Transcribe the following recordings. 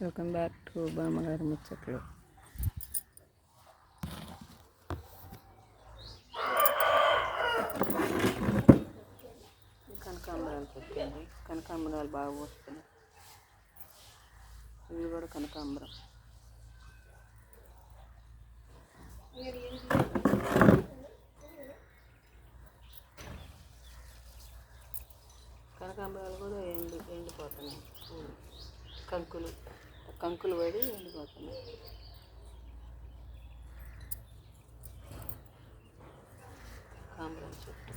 Welcome back to బామ్మగారి ముచ్చట్లు కనకాంబరాలు పెట్టండి. కనకాంబరాలు బాగా వస్తున్నాయి ఇవి కూడా కనకాంబరం. కనకాంబరాలు కూడా ఎండి ఎండిపోతున్నాయి. కంకులు కంకులు పడి ఎండిపోతున్నాయి కాంబరం చెట్టు.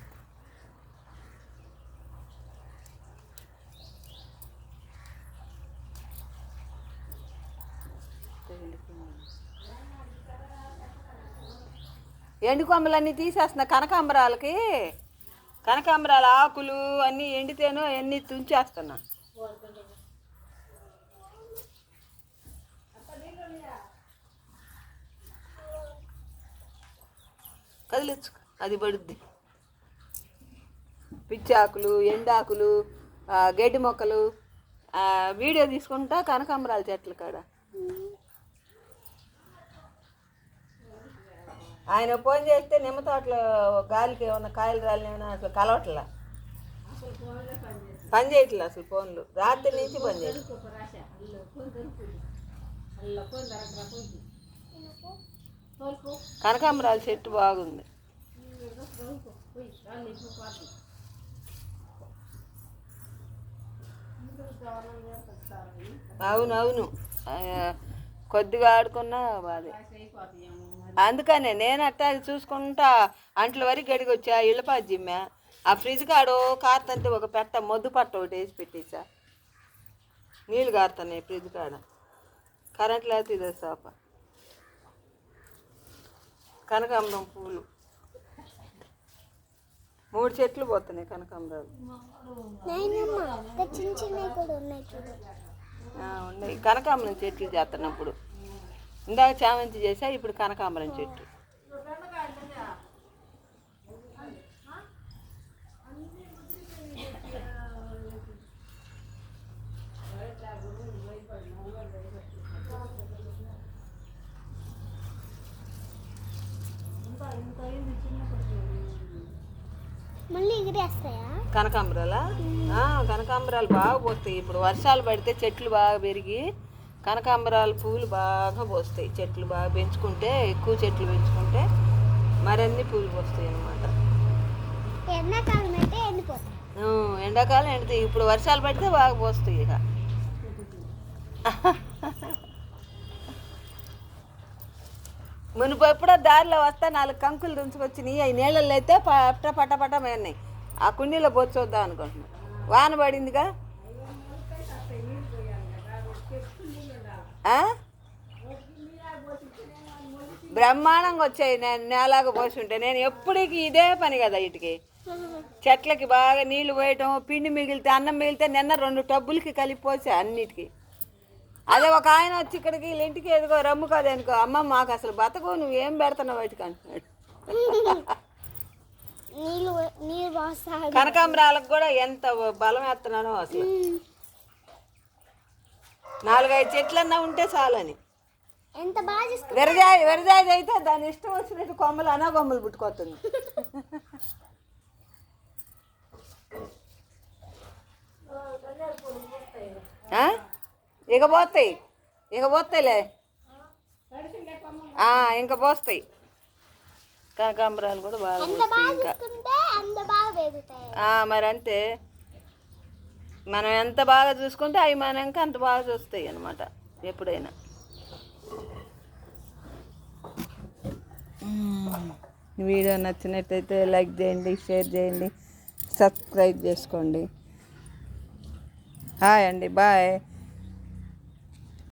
ఎండు కొమ్మలన్నీ తీసేస్తున్నా కనకాంబరాలకి. కనకాంబరాల ఆకులు అన్నీ ఎండితేనో అన్నీ తుంచేస్తున్నా. కదిలించు అది పడుద్ది. పిచ్చి ఆకులు ఎండాకులు గడ్డి మొక్కలు వీడియో తీసుకుంటా కనకాంబరాల చెట్ల కాడ. ఆయన ఫోన్ చేస్తే నిమ్మ తోటలో గాలికి ఏమన్నా కాయలు రాలేమన్నా అసలు కలవట్లా? పని చేయట్లే అసలు ఫోన్లు. రాత్రి నుంచి పని చేయట్లేదు కనకాంబరాల చెట్టు బాగుంది. అవును అవును కొద్దిగా ఆడుకున్నా బాధే. అందుకనే నేను అట్టా చూసుకుంటా అంట్ల వరకు గడికి వచ్చా ఇళ్ళపాది జిమ్మా. ఆ ఫ్రిడ్జ్ కాడు కారుతంటే ఒక పెట్ట మొద్దు పట్ట ఒకటి వేసి పెట్టేసా. నీళ్ళు కారుతున్నాయి ఫ్రిడ్జ్ కాడ. కరెంట్ లేకపోతే ఇదే సాప కనకాంబరం పూలు. మూడు చెట్లు పోతున్నాయి కనకాంబరాలు. నాయనమ్మ చిన్న చిన్నవి కూడా ఉన్నాయి చూడు. ఆ, ఉన్నాయి. కనకాంబరం చెట్లు చేస్తున్నప్పుడు. ఇందాక చామంతి చేసా ఇప్పుడు కనకాంబరం చెట్టు. మళ్ళీ ఎగిరేస్తాయా? కనకాంబరాలా? కనకాంబరాలు బాగా పోస్తాయి. ఇప్పుడు వర్షాలు పడితే చెట్లు బాగా పెరిగి కనకాంబరాలు పూలు బాగా పోస్తాయి. చెట్లు బాగా పెంచుకుంటే ఎక్కువ చెట్లు పెంచుకుంటే మరన్ని పూలు పోస్తాయి అన్నమాట. ఎండాకాలం ఎండిపోతాయి. ఎండాకాలం ఎండుతాయి ఇప్పుడు వర్షాలు పడితే బాగా పోస్తాయి ఇక. మునుపు ఎప్పుడో దారిలో వస్తే నాలుగు కంకులు దుంచుకొచ్చినాయి అవి నీళ్ళల్లో అయితే పట్ట పట్ట పట మేన్నాయి ఆ కుండీలో పోసి చూద్దాం అనుకుంటున్నాను వాన పడిందిగా? బ్రహ్మాండంగా వచ్చాయి. నేను నేలాగా పోసుంటే నేను ఎప్పటికి ఇదే పని కదా ఇటుకి చెట్లకి బాగా నీళ్ళు పోయటం పిండి మిగిలితే అన్నం మిగిలితే నిన్న రెండు టబ్బులకి కలిపి పోసా అన్నిటికీ. అదే ఒక ఆయన వచ్చి ఇక్కడికి వీళ్ళ ఇంటికి ఎదుగో రమ్ము కాదనుకో అమ్మ మాకు అసలు బతకు నువ్వేం పెడుతున్నావు వాటికి అంటున్నాడు. కనకాంబరాలకు కూడా ఎంత బలం వేస్తున్నానో అసలు. నాలుగైదు చెట్లన్నా ఉంటే చాలని. ఎంత బాగా విరజాయి అయితే దాని ఇష్టం వచ్చినట్టు కొమ్మలు అనా కొమ్మలు పుట్టుకొస్తుంది. ఆ? ఇక పోతాయి ఇక పోతాయిలే ఆ, ఇంకా పోస్తాయి. కనకాంబరాలు కూడా బాగా పోస్తాయి ఇంకా. చూసుకుంటే అంత బాగా పెరుగుతాయి. ఆ, మరి అంతే. మనం ఎంత బాగా చూసుకుంటే అవి మనకి అంత బాగా చూస్తాయి అన్నమాట ఎప్పుడైనా. వీడియో నచ్చినట్టయితే లైక్ చేయండి షేర్ చేయండి సబ్స్క్రైబ్ చేసుకోండి. హాయ్ అండి బాయ్.